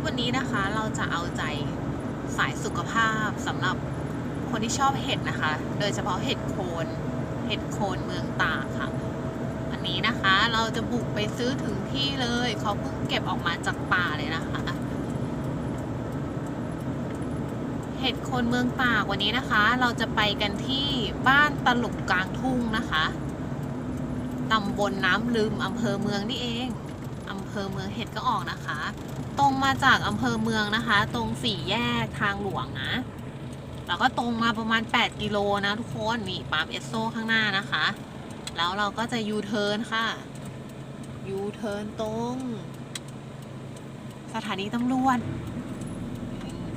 ปวันนี้นะคะเราจะเอาใจสายสุขภาพสำหรับคนที่ชอบเห็ดนะคะ โดยเฉพาะเห็ดโคนเห็ดโคนเมืองตากค่ะ วันนี้นะคะเราจะบุกไปซื้อถึงที่เลยเขาเพิ่งเก็บออกมาจากป่าเลยนะคะ เห็ดโคนเมืองตากวันนี้นะคะ เราจะไปกันที่บ้านตลุกกลางทุ่งนะคะตำบลน้ำลืมอำเภอเมืองนี่เอง อำเภอเมืองเห็ดก็ออกนะคะ ตรงมาจากอำเภอเมืองนะคะ ตรงสี่แยกทางหลวงนะ แล้วก็ตรงมาประมาณ 8 กิโลนะทุกคนนี่ปั๊มเอสโซข้างหน้านะคะ แล้วเราก็จะยูเทิร์นค่ะยูเทิร์นตรง สถานีตำรวจ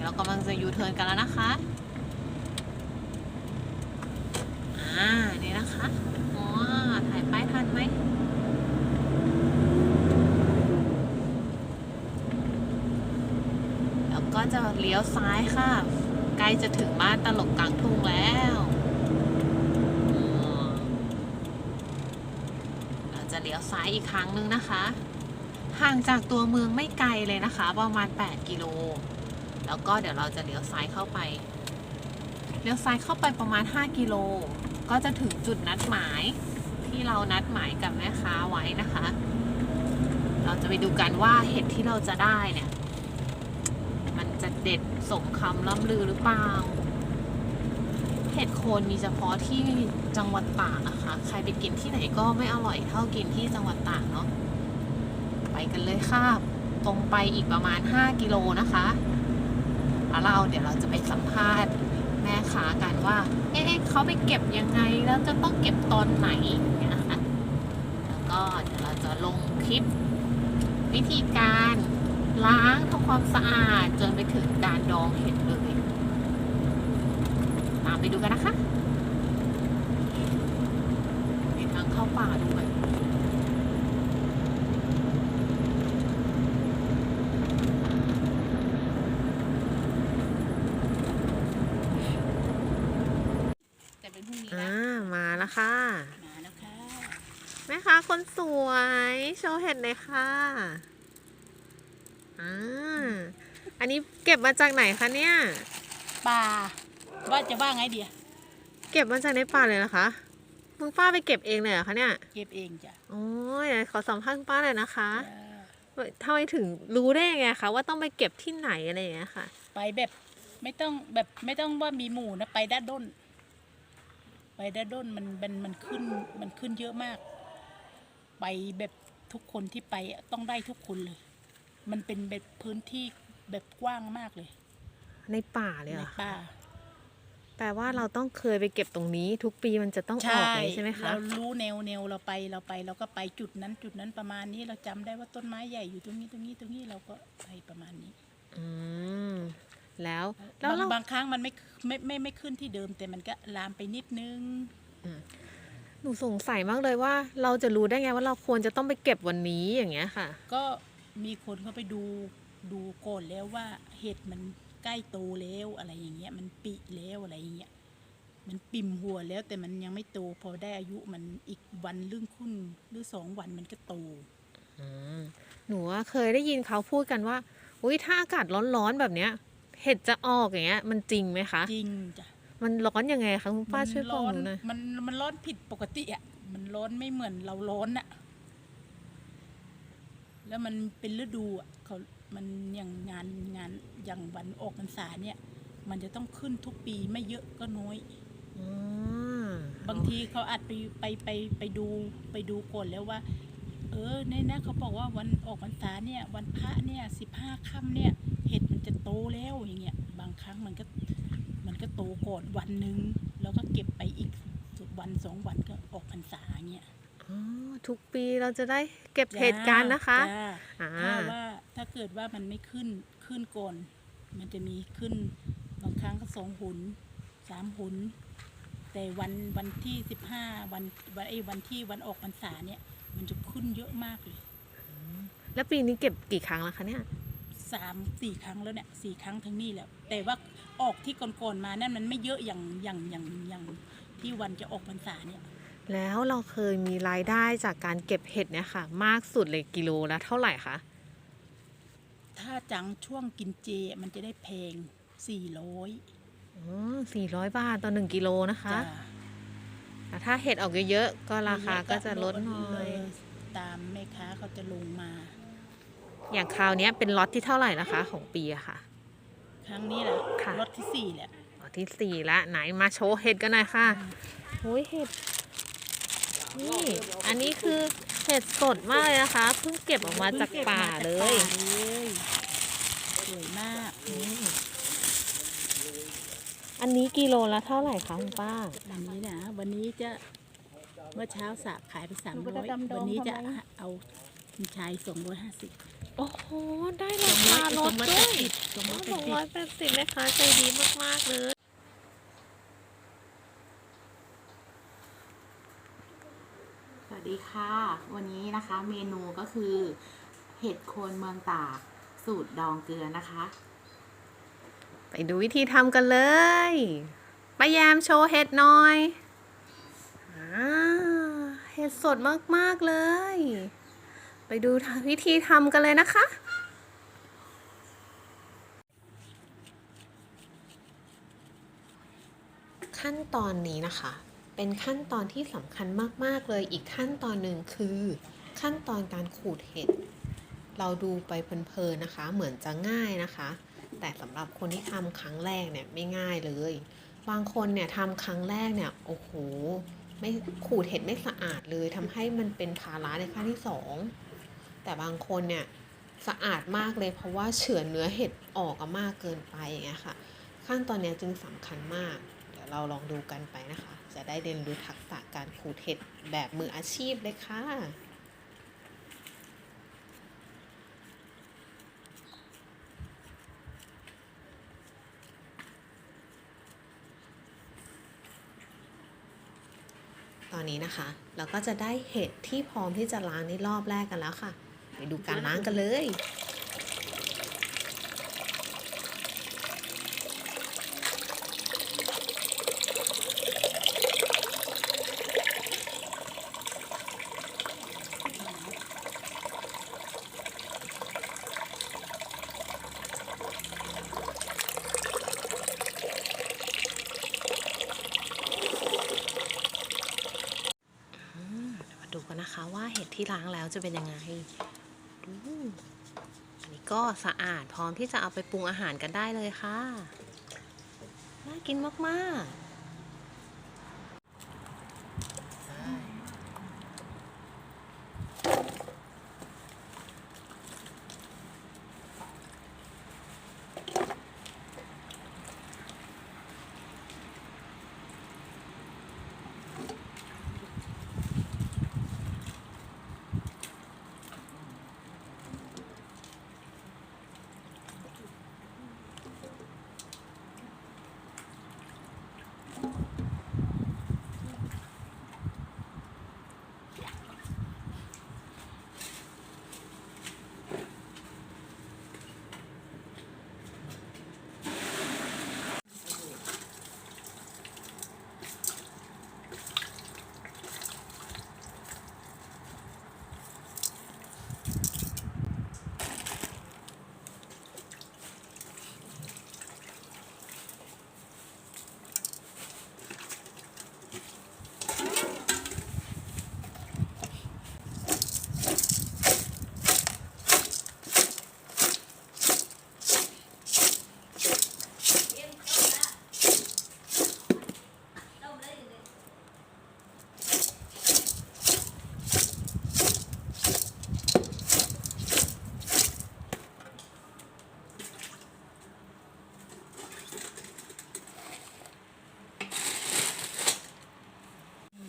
เรากำลังจะยูเทิร์นกันแล้วนะคะ อ่า นี่นะคะอ๋อถ่ายป้ายทันไหม แล้ วก็จะเลี้ยวซ้ายค่ะ ใกล้จะถึงบ้านตลกกลางทุ่งแล้ว เราจะเลี้ยวซ้ายอีกครั้งหนึงนะคะ ห่างจากตัวเมืองไม่ไกลเลยนะคะ ประมาณ 8 กิโล แล้วก็เดี๋ยวเราจะเลี้ยวซ้ายเข้าไป เลี้ยวซ้ายเข้าไปประมาณ 5 กิโล ก็จะถึงจุดนัดหมายที่เรานัดหมายกับแม่ค้าไว้นะคะ เราจะไปดูกันว่าเห็ดที่เราจะได้เนี่ย มันจะเด็ดสมคำล่ำลือหรือเปล่า เห็ดโคนมีเฉพาะที่จังหวัดตากนะคะ ใครไปกินที่ไหนก็ไม่อร่อยเท่ากินที่จังหวัดตากเนาะ ไปกันเลยค่ะ ตรงไปอีกประมาณ 5 กิโลนะคะแล้วเราเดี๋ยวเราจะไปสัมภาษณ์แม่ค้ากันว่า เอ๊ะเขาไปเก็บยังไง แล้วจะต้องเก็บตอนไหนอย่างเงี้ยนะคะ แล้วก็เดี๋ยวเราจะลงคลิปวิธีการ ล้างทำความสะอาดจนไปถึงการดองเห็ดเลย ตามไปดูกันนะคะมีทางเข้าป่าด้วยแต่เป็นพรุ่งนี้อ่านะมาแล้วค่ะ มาแล้วค่ะ แม่ค้าคนสวย โชว์เห็ดเลยค่ะ อ่าอันนี้เก็บมาจากไหนคะเนี่ย ป่า ว่าจะว่าไงเดียเก็บมาจากในป่าเลยเหรอคะมึงป้าไปเก็บเองเลยเหรอคะเนี่ยเก็บเองจ้ะโอ้ยไหนขอสัมภาษณ์คุณป้าหน่อยนะคะจ้ะทำไมถึงรู้ได้ยังไงคะว่าต้องไปเก็บที่ไหนอะไรอย่างเงี้ยค่ะ ไปแบบไม่ต้องแบบไม่ต้องว่ามีหมู่นะไปด้านด้น ไปด้านด้นมันมันมันขึ้นมันขึ้นเยอะมาก ไปแบบทุกคนที่ไปอะต้องได้ทุกคนเลย มันเป็นแบบพื้นที่แบบกว้างมากเลย ในป่าเลยในเหรอคะป่าแปลว่าเราต้องเคยไปเก็บตรงนี้ ทุกปีมันจะต้องออกเลยใช่ไหมคะเรารู้แนวแนวเราไปเราไปเราก็ไปจุดนั้นจุดนั้นประมาณนี้เราจำได้ว่าต้นไม้ใหญ่อยู่ตรงนี้ตรงนี้ตรงนี้เราก็ไปประมาณนี้อืมแล้วแล้วบางเรา บางครั้งมันไม่ไม่ไม่ไม่ขึ้นที่เดิม แต่มันก็ลามไปนิดนึง หนูสงสัยมากเลยว่าเราจะรู้ได้ไงว่าเราควรจะต้องไปเก็บวันนี้อย่างเงี้ยค่ะ ก็ มีคนเขาไปดูดูก่อนแล้วว่าเห็ดมันใกล้โตแล้วอะไรอย่างเงี้ย มันปิแล้วอะไรอย่างเงี้ยมันปิ่มหัวแล้วแต่มันยังไม่โตพอได้อายุมันอีกวันเรื่องขึ้นหรือสองวันมันก็โตอืมหนูว่าเคยได้ยินเขาพูดกันว่าอุ้ยถ้าอากาศร้อนๆแบบเนี้ย เห็ดจะออกอย่างเงี้ย มันจริงไหมคะจริงจ้ะมันร้อนยังไงคะคุณป้ามันช่วยบอร้กอหนนูหน่อยมันมันร้อนผิดปกติอะมันร้อนไม่เหมือนเราร้อนอะ แล้วมันเป็นฤดูอะเขามันอย่างงานงานอย่างวันออกพรรษาเนี่ย มันจะต้องขึ้นทุกปีไม่เยอะก็น้อยอ๋อบางทีเขาอาจไปไปไปไปดูไปดูก่อนแล้วว่า เออในนะเขาบอกว่าวันออกพรรษาเนี่ย วันพระเนี่ยสิบห้าค่ำเนี่ย เห็ดมันจะโตแล้วอย่างเงี้ยบางครั้งมันก็มันก็โตก่อนวันหนึ่งแล้วก็เก็บไปอีกวันสองวันก็ออกพรรษาเงี้ยอ๋อ ทุกปีเราจะได้เก็บเห็ดกันนะคะจ้าอ่าถ้าว่าถ้าเกิดว่ามันไม่ขึ้นขึ้นก่อนมันจะมีขึ้นบางครั้งก็สองหุนสามหุน แต่วันวันที่สิบห้าวันวันไอ้วันที่วันออกพรรษาเนี่ย มันจะขึ้นเยอะมากเลยแล้วปีนี้เก็บกี่ครั้งแล้วคะเนี่ยสามสี่ครั้งแล้วเนี่ยสี่ครั้งทั้งนี้แล้วแต่ว่าออกที่ก่อนๆมานั่นมันไม่เยอะอย่างอย่างอย่างอย่างที่วันจะออกพรรษาเนี่ย แล้วเราเคยมีรายได้จากการเก็บเห็ดเนี่ยค่ะ มากสุดเลยกิโลละเท่าไหร่คะ ถ้าจังช่วงกินเจมันจะได้แพงสี่ร้อยอ๋อสี่ร้อยบาทต่อหนึ่งกิโลนะคะจ้ะแต่ถ้าเห็ดออกเยอะๆก็ราคาก็จะลดหน่อย ตามแม่ค้าเขาจะลงมา อย่างคราวเนี้ยเป็นล็อตที่เท่าไหร่นะคะ ของปีอะค่ะ ครั้งนี้แหละค่ะ รถที่สี่แหละ ล็อตที่สี่ละไหนมาโชว์เห็ดกันหน่อยค่ะโอ้ยเห็ด นี่ อันนี้คือเห็ดสดมากเลยนะคะ เพิ่งเก็บออกมาจากป่าเลยพิ่งก็บมาจากป่าเลยสวยมากอันนี้กิโลละเท่าไหร่คะคุณป้า อันนี้นะ วันนี้จะเมื่อเช้าสาขายไปสามหนูก็ร้อจะยดำดงวันนี้จะทำไมเอาคุณชายสองร้อยห้าสิบโอ้โห ได้ราคาลดด้วยสองร้อยสแปอดงสิร้อบยแปดสิบแม่ค้าใจดีมาก ๆ เลย วัสดีค่ะ วันนี้นะคะเมนูก็คือเห็ดโคนเมืองตากสูตรดองเกลือนะคะ ไปดูวิธีทำกันเลยปายแยมโชว์เห็ดหน่อยอเห็ดสดมากๆเลย ไปดูวิธีทำกันเลยนะคะขั้นตอนนี้นะคะ เป็นขั้นตอนที่สำคัญมาก ๆ เลยอีกขั้นตอนหนึ่งคือ ขั้นตอนการขูดเห็ด เราดูไปเพลินๆนะคะ เหมือนจะง่ายนะคะ แต่สำหรับคนที่ทำครั้งแรกเนี่ยไม่ง่ายเลย บางคนเนี่ยทำครั้งแรกเนี่ยโอ้โหไม่ขูดเห็ดไม่สะอาดเลยทำให้มันเป็นภาระในขั้นที่สองแต่บางคนเนี่ยสะอาดมากเลยเพราะว่าเฉือนเนื้อเห็ดออกมากเกินไปอย่างเงี้ยค่ะ ขั้นตอนนี้จึงสำคัญมาก เดี๋ยวเราลองดูกันไปนะคะ จะได้เรียนรู้ทักษะการขูดเห็ดแบบมืออาชีพเลยค่ะตอนนี้นะคะ เราก็จะได้เห็ดที่พร้อมที่จะล้างในรอบแรกกันแล้วค่ะ ไปดูการล้างกันเลย อืมเดูกันนะคะว่าเห็ดที่ล้างแล้วจะเป็นยังไงอันนี้ก็สะอาดพร้อมที่จะเอาไปปรุงอาหารกันได้เลยค่ะ น่ากินมาก ๆ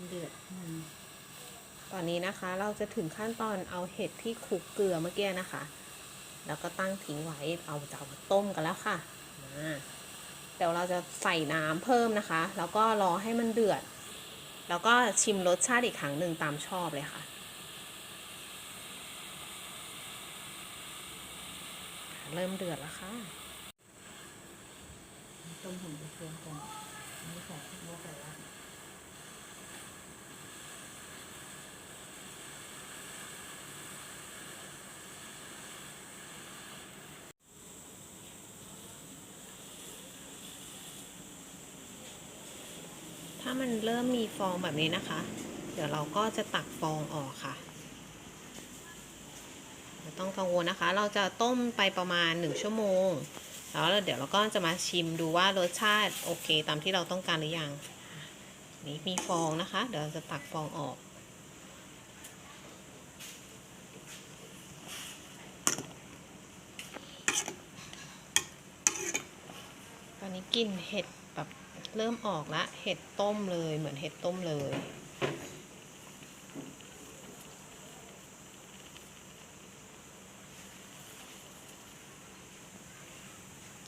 เดือดอืม ตอ นะคะ เราจะถึงขั้นตอนเอาเห็ดที่คลุกเกลือเมื่อกี้นะคะ แล้วก็ตั้งทิ้งไว้เอาจะเอามาต้มกันแล้วค่ะมาเดี๋ยวเราจะใส่น้ำเพิ่มนะคะ แล้วก็รอให้มันเดือด แล้วก็ชิมรสชาติอีกครั้งหนึ่งตามชอบเลยค่ะ เริ่มเดือดแล้วค่ะต้มหุ่นไปเฟืองก่อนไม่ใส่พริกไม่ใส่ มันเริ่มมีฟองแบบนี้นะคะ เดี๋ยวเราก็จะตักฟองออกค่ะไม่ต้องกังวลนะคะ เราจะต้มไปประมาณ 1 ชั่วโมง แล้วเดี๋ยวเราก็จะมาชิมดูว่ารสชาติโอเคตามที่เราต้องการหรือยัง นี่มีฟองนะคะ เดี๋ยวเราจะตักฟองออก ตอนนี้กลิ่นเห็ดแบบ เริ่มออกละ เห็ดต้มเลยเหมือนเห็ดต้มเลย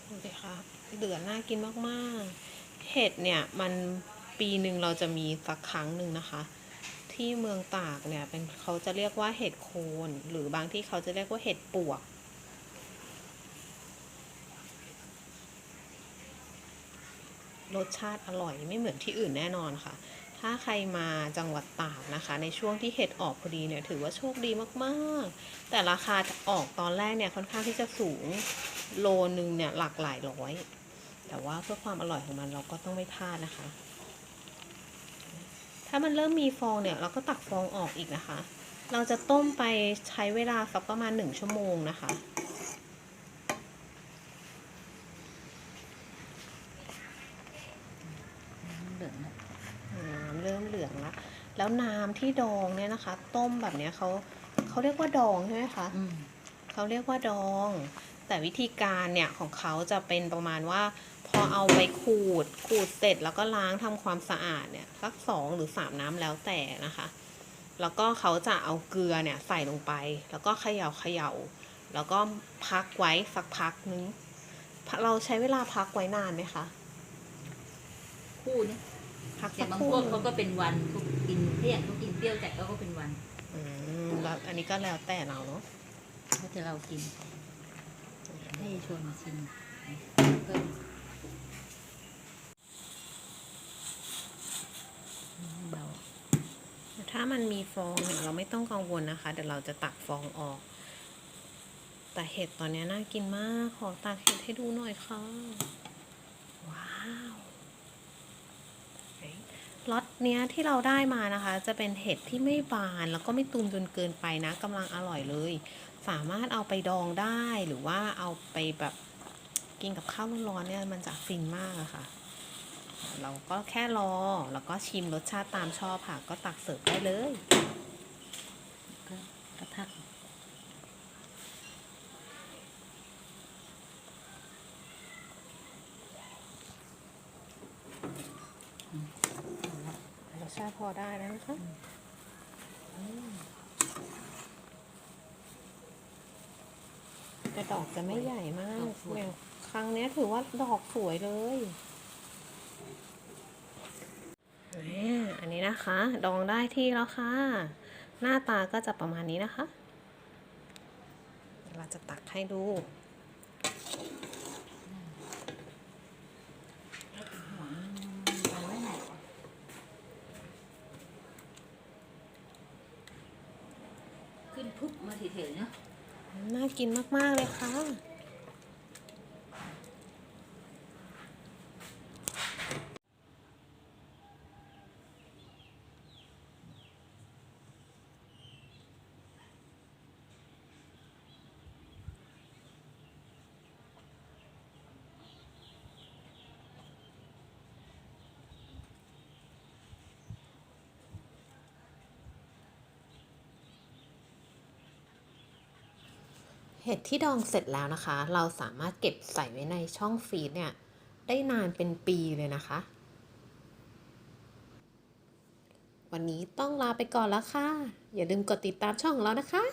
ดูสิคะเหลือดน่ากินมากๆ เห็ดเนี่ยมันปีหนึ่งเราจะมีสักครั้งหนึ่งนะคะ ที่เมืองตากเนี่ยเป็นเขาจะเรียกว่าเห็ดโคน หรือบางที่เขาจะเรียกว่าเห็ดปวก รสชาติอร่อยไม่เหมือนที่อื่นแน่นอนค่ะ ถ้าใครมาจังหวัดตากนะคะ ในช่วงที่เห็ดออกพอดีเนี่ยถือว่าโชคดีมากๆ แต่ราคาออกตอนแรกเนี่ยค่อนข้างที่จะสูงโลนึงเนี่ยหลักหลายร้อย แต่ว่าเพื่อความอร่อยของมันเราก็ต้องไม่พลาดนะคะ ถ้ามันเริ่มมีฟองเนี่ยเราก็ตักฟองออกอีกนะคะ เราจะต้มไปใช้เวลาสักประมาณหนึ่งชั่วโมงนะคะ เหลืองอะ น้ำเริ่มเหลืองละ แล้วน้ำที่ดองเนี่ยนะคะ ต้มแบบเนี้ยเขาเขาเรียกว่าดองใช่ไหมคะอืมเขาเรียกว่าดอง แต่วิธีการเนี่ยของเขาจะเป็นประมาณว่า พอเอาไปขูดขูดเสร็จแล้วก็ล้างทำความสะอาดเนี่ยสักสองหรือสามน้ำแล้วแต่นะคะ แล้วก็เขาจะเอาเกลือเนี่ยใส่ลงไป แล้วก็เขย่าเขย่า แล้วก็พักไว้สักพักนึงเราใช้เวลาพักไว้นานไหมคะ คู่เนี่ยพักแต่สักบางครู่พวกหนึ่งเขาก็เป็นวันเขากิน เปรี้ยวเขากินเปรี้ยวจัดเขาก็เป็นวันอืมแล้วอันนี้ก็แล้วแต่เราเนาะเขาจะเรากิน ให้ชวนมาชิมก็เบาถ้ามันมีฟองเนี่ยเราไม่ต้องกังวลนะคะ เดี๋ยวเราจะตักฟองออก แต่เห็ดตอนนี้น่ากินมาก ขอตักเห็ดให้ดูหน่อยค่ะ ว้าวเฮ้ย ล็อตเนี้ยที่เราได้มานะคะ จะเป็นเห็ดที่ไม่บานแล้วก็ไม่ตุมจนเกินไปนะกำลังอร่อยเลย สามารถเอาไปดองได้หรือว่าเอาไปแบบกินกับข้าวร้อนๆเนี่ยมันจะฟินมากอะค่ะ เราก็แค่รอแล้วก็ชิมรสชาติตามชอบค่ะ ก็ตักเสิร์ฟได้เลยก็กระทัก ชาติพอได้แล้วนะคะอืมแต่ดอกจะไม่ใหญ่มากอย่างครั้งเนี้ยถือว่าดอกสวยเลยอ่าอันนี้นะคะ ดองได้ที่แล้วค่ะ หน้าตาก็จะประมาณนี้นะคะเดี๋ยวเราจะตักให้ดู เอาไว้ไหนขึ้นพุบ มาเฉยๆเนาะน่ากินมาก ๆ เลยค่ะ เห็ดที่ดองเสร็จแล้วนะคะ เราสามารถเก็บใส่ไว้ในช่องฟรีซเนี่ย ได้นานเป็นปีเลยนะคะ วันนี้ต้องลาไปก่อนแล้วค่ะ อย่าลืมกดติดตามช่องของเรานะคะ